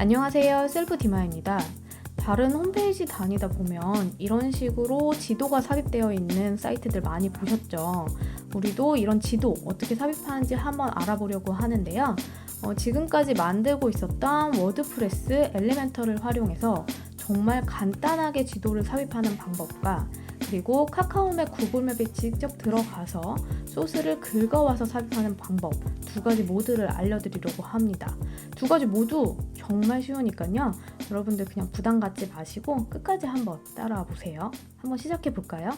안녕하세요. 셀프 디마입니다. 다른 홈페이지 다니다 보면 이런 식으로 지도가 삽입되어 있는 사이트들 많이 보셨죠? 우리도 이런 지도 어떻게 삽입하는지 한번 알아보려고 하는데요. 어, 지금까지 만들고 있었던 워드프레스 엘리멘터를 활용해서 정말 간단하게 지도를 삽입하는 방법과 그리고 카카오맵, 구글맵에 직접 들어가서 소스를 긁어와서 삽입하는 방법 두 가지 모두를 알려드리려고 합니다. 두 가지 모두 정말 쉬우니까요. 여러분들 그냥 부담 갖지 마시고 끝까지 한번 따라와 보세요. 한번 시작해 볼까요?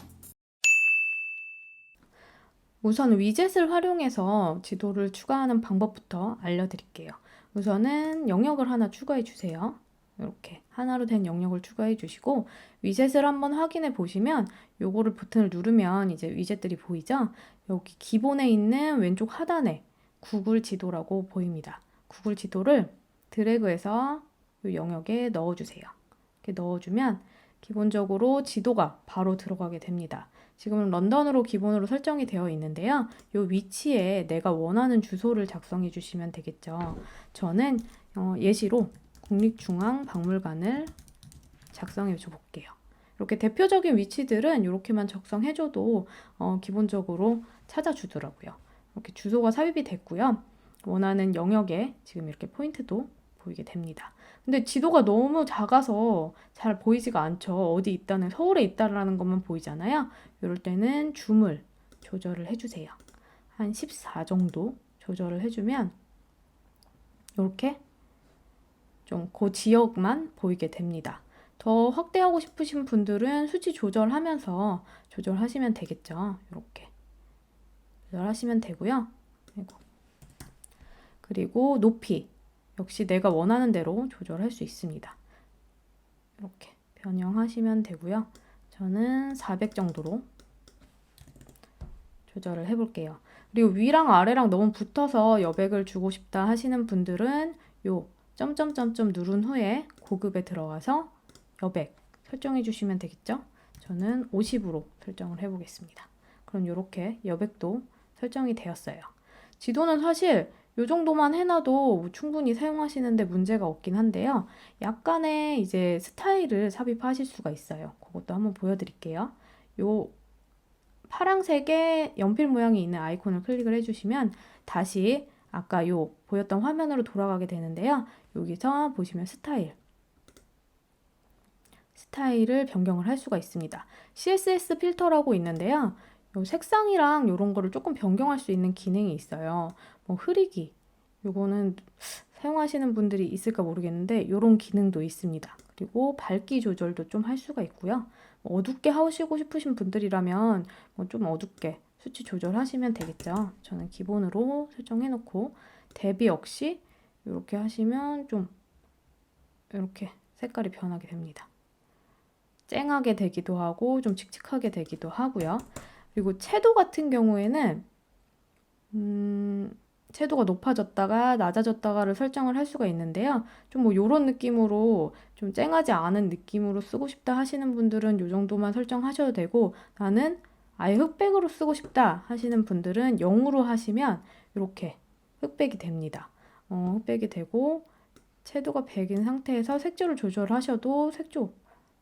우선 위젯을 활용해서 지도를 추가하는 방법부터 알려드릴게요. 우선은 영역을 하나 추가해 주세요. 이렇게 하나로 된 영역을 추가해 주시고 위젯을 한번 확인해 보시면 요거를 버튼을 누르면 이제 위젯들이 보이죠? 여기 기본에 있는 왼쪽 하단에 구글 지도라고 보입니다. 구글 지도를 드래그해서 이 영역에 넣어 주세요. 이렇게 넣어 주면 기본적으로 지도가 바로 들어가게 됩니다. 지금은 런던으로 기본으로 설정이 되어 있는데요. 이 위치에 내가 원하는 주소를 작성해 주시면 되겠죠. 저는 어, 예시로 국립중앙박물관을 작성해 줘 볼게요. 이렇게 대표적인 위치들은 이렇게만 작성해줘도 어, 기본적으로 찾아주더라고요. 이렇게 주소가 삽입이 됐고요. 원하는 영역에 지금 이렇게 포인트도 보이게 됩니다. 근데 지도가 너무 작아서 잘 보이지가 않죠. 어디 있다는 서울에 있다라는 것만 보이잖아요. 이럴 때는 줌을 조절을 해주세요. 한 14 정도 조절을 해주면 이렇게 좀 그 지역만 보이게 됩니다. 더 확대하고 싶으신 분들은 수치 조절하면서 조절하시면 되겠죠. 이렇게 조절하시면 되고요. 그리고, 그리고 높이 역시 내가 원하는 대로 조절할 수 있습니다. 이렇게 변형하시면 되고요. 저는 400 정도로 조절을 해볼게요. 그리고 위랑 아래랑 너무 붙어서 여백을 주고 싶다 하시는 분들은 요 점점점점 누른 후에 고급에 들어가서 여백 설정해 주시면 되겠죠? 저는 50으로 설정을 해보겠습니다. 그럼 이렇게 여백도 설정이 되었어요. 지도는 사실 이 정도만 해놔도 충분히 사용하시는데 문제가 없긴 한데요. 약간의 이제 스타일을 삽입하실 수가 있어요. 그것도 한번 보여드릴게요. 요 파랑색의 연필 모양이 있는 아이콘을 클릭을 해주시면 다시 아까 요 보였던 화면으로 돌아가게 되는데요. 여기서 보시면 스타일 스타일을 변경을 할 수가 있습니다. CSS 필터라고 있는데요. 요 색상이랑 이런 거를 조금 변경할 수 있는 기능이 있어요. 뭐 흐리기 요거는 사용하시는 분들이 있을까 모르겠는데 이런 기능도 있습니다. 그리고 밝기 조절도 좀 할 수가 있고요. 뭐 어둡게 하시고 싶으신 분들이라면 뭐 좀 어둡게 수치 조절하시면 되겠죠. 저는 기본으로 설정해 놓고 대비 역시 이렇게 하시면 좀 이렇게 색깔이 변하게 됩니다. 쨍하게 되기도 하고 좀 칙칙하게 되기도 하고요. 그리고 채도 같은 경우에는 음, 채도가 높아졌다가 낮아졌다가를 설정을 할 수가 있는데요. 좀 뭐 이런 느낌으로 좀 쨍하지 않은 느낌으로 쓰고 싶다 하시는 분들은 이 정도만 설정하셔도 되고 나는 아예 흑백으로 쓰고 싶다 하시는 분들은 0으로 하시면 이렇게 흑백이 됩니다. 어, 흑백이 되고 채도가 100인 상태에서 색조를 조절하셔도 색조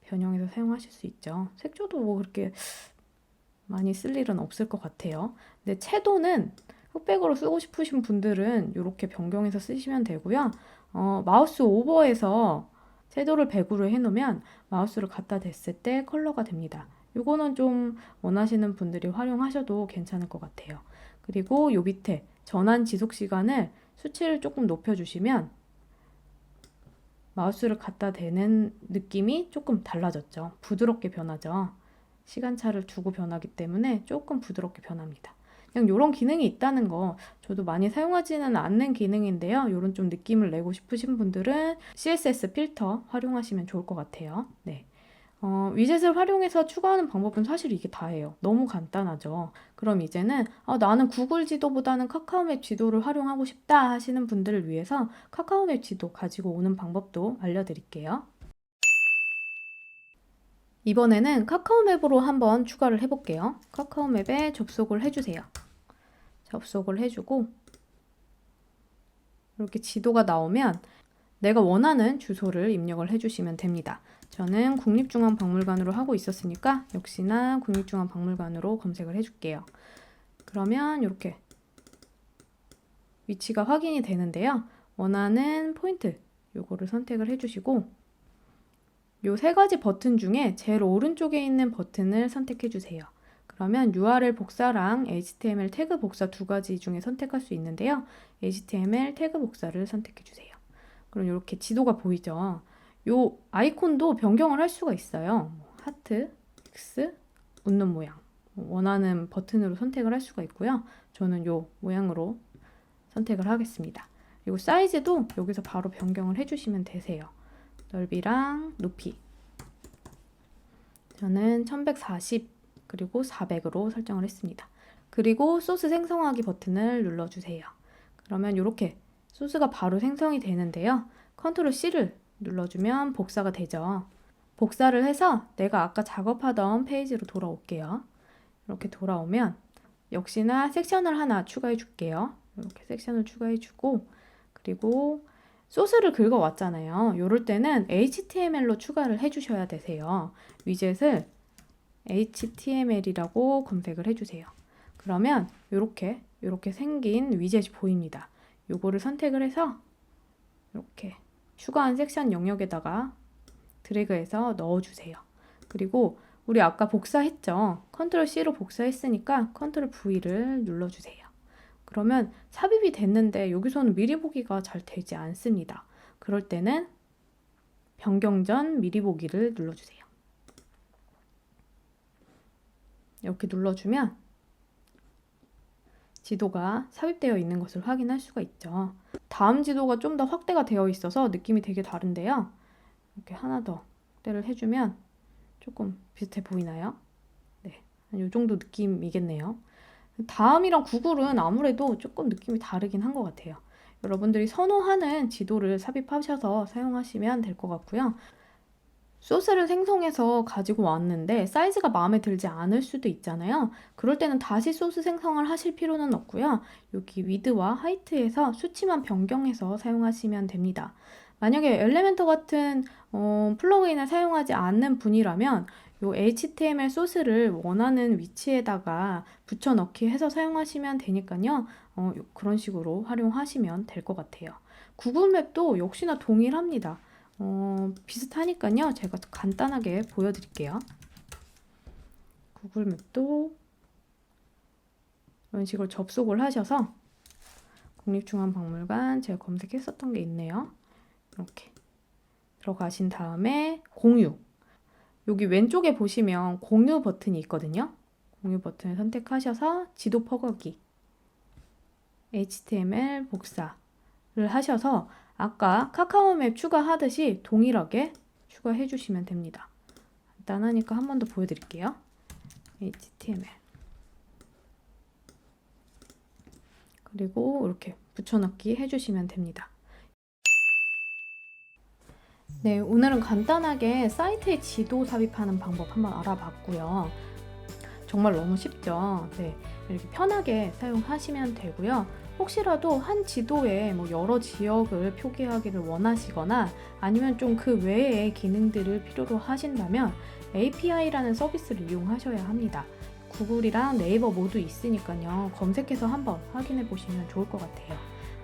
변형해서 사용하실 수 있죠. 색조도 뭐 그렇게 많이 쓸 일은 없을 것 같아요. 근데 채도는 흑백으로 쓰고 싶으신 분들은 이렇게 변경해서 쓰시면 되고요. 어, 마우스 오버해서 채도를 100으로 해놓으면 마우스를 갖다 댔을 때 컬러가 됩니다. 이거는 좀 원하시는 분들이 활용하셔도 괜찮을 것 같아요. 그리고 요 밑에 전환 지속 시간을 수치를 조금 높여주시면 마우스를 갖다 대는 느낌이 조금 달라졌죠. 부드럽게 변하죠. 시간차를 두고 변하기 때문에 조금 부드럽게 변합니다. 그냥 이런 기능이 있다는 거 저도 많이 사용하지는 않는 기능인데요. 이런 좀 느낌을 내고 싶으신 분들은 CSS 필터 활용하시면 좋을 것 같아요. 네. 어, 위젯을 활용해서 추가하는 방법은 사실 이게 다예요. 너무 간단하죠. 그럼 이제는 아, 나는 구글 지도보다는 카카오 맵 지도를 활용하고 싶다 하시는 분들을 위해서 카카오 맵 지도 가지고 오는 방법도 알려드릴게요. 이번에는 카카오 맵으로 한번 추가를 해볼게요. 카카오 맵에 접속을 해주세요. 접속을 해주고 이렇게 지도가 나오면 내가 원하는 주소를 입력을 해주시면 됩니다. 저는 국립중앙박물관으로 하고 있었으니까 역시나 국립중앙박물관으로 검색을 해줄게요. 그러면 이렇게 위치가 확인이 되는데요. 원하는 포인트 요거를 선택을 해주시고 요 세 가지 버튼 중에 제일 오른쪽에 있는 버튼을 선택해 주세요. 그러면 URL 복사랑 HTML 태그 복사 두 가지 중에 선택할 수 있는데요. HTML 태그 복사를 선택해 주세요. 그럼 이렇게 지도가 보이죠. 요 아이콘도 변경을 할 수가 있어요. 뭐 하트, X, 웃는 모양. 뭐 원하는 버튼으로 선택을 할 수가 있고요. 저는 요 모양으로 선택을 하겠습니다. 그리고 사이즈도 여기서 바로 변경을 해주시면 되세요. 넓이랑 높이. 저는 1140 그리고 400으로 설정을 했습니다. 그리고 소스 생성하기 버튼을 눌러주세요. 그러면 이렇게 소스가 바로 생성이 되는데요. 컨트롤 C를 눌러주면 복사가 되죠. 복사를 해서 내가 아까 작업하던 페이지로 돌아올게요. 이렇게 돌아오면 역시나 섹션을 하나 추가해 줄게요. 이렇게 섹션을 추가해 주고 그리고 소스를 긁어 왔잖아요. 이럴 때는 HTML로 추가를 해 주셔야 되세요. 위젯을 HTML이라고 검색을 해 주세요. 그러면 이렇게 이렇게 생긴 위젯이 보입니다. 요거를 선택을 해서 이렇게 추가한 섹션 영역에다가 드래그해서 넣어주세요. 그리고 우리 아까 복사했죠? 컨트롤 C로 복사했으니까 컨트롤 V를 눌러주세요. 그러면 삽입이 됐는데 여기서는 미리 보기가 잘 되지 않습니다. 그럴 때는 변경 전 미리 보기를 눌러주세요. 이렇게 눌러주면 지도가 삽입되어 있는 것을 확인할 수가 있죠. 다음 지도가 좀 더 확대가 되어 있어서 느낌이 되게 다른데요. 이렇게 하나 더 확대를 해주면 조금 비슷해 보이나요? 네, 이 정도 느낌이겠네요. 다음이랑 구글은 아무래도 조금 느낌이 다르긴 한 것 같아요. 여러분들이 선호하는 지도를 삽입하셔서 사용하시면 될 것 같고요. 소스를 생성해서 가지고 왔는데 사이즈가 마음에 들지 않을 수도 있잖아요. 그럴 때는 다시 소스 생성을 하실 필요는 없고요. 여기 위드와 하이트에서 수치만 변경해서 사용하시면 됩니다. 만약에 엘레멘터 같은 어, 플러그인을 사용하지 않는 분이라면 요 HTML 소스를 원하는 위치에다가 붙여넣기 해서 사용하시면 되니까요. 어, 그런 식으로 활용하시면 될 것 같아요. 구글 맵도 역시나 동일합니다. 어, 비슷하니까요. 제가 간단하게 보여드릴게요. 구글맵도 이런 식으로 접속을 하셔서 국립중앙박물관 제가 검색했었던 게 있네요. 이렇게 들어가신 다음에 공유 여기 왼쪽에 보시면 공유 버튼이 있거든요. 공유 버튼을 선택하셔서 지도 퍼거기 HTML 복사를 하셔서 아까 카카오맵 추가하듯이 동일하게 추가해 주시면 됩니다. 간단하니까 한 번 더 보여드릴게요. HTML 그리고 이렇게 붙여넣기 해주시면 됩니다. 네, 오늘은 간단하게 사이트에 지도 삽입하는 방법 한번 알아봤고요. 정말 너무 쉽죠? 네, 이렇게 편하게 사용하시면 되고요. 혹시라도 한 지도에 뭐 여러 지역을 표기하기를 원하시거나 아니면 좀 그 외의 기능들을 필요로 하신다면 API라는 서비스를 이용하셔야 합니다. 구글이랑 네이버 모두 있으니까요. 검색해서 한번 확인해 보시면 좋을 것 같아요.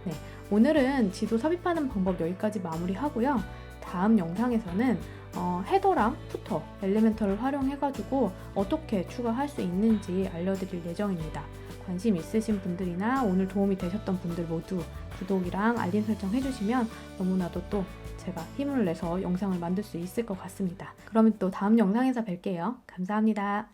네, 오늘은 지도 삽입하는 방법 여기까지 마무리하고요. 다음 영상에서는 어, 헤더랑 푸터, 엘리멘터를 활용해가지고 어떻게 추가할 수 있는지 알려드릴 예정입니다. 관심 있으신 분들이나 오늘 도움이 되셨던 분들 모두 구독이랑 알림 설정 해주시면 너무나도 또 제가 힘을 내서 영상을 만들 수 있을 것 같습니다. 그러면 또 다음 영상에서 뵐게요. 감사합니다.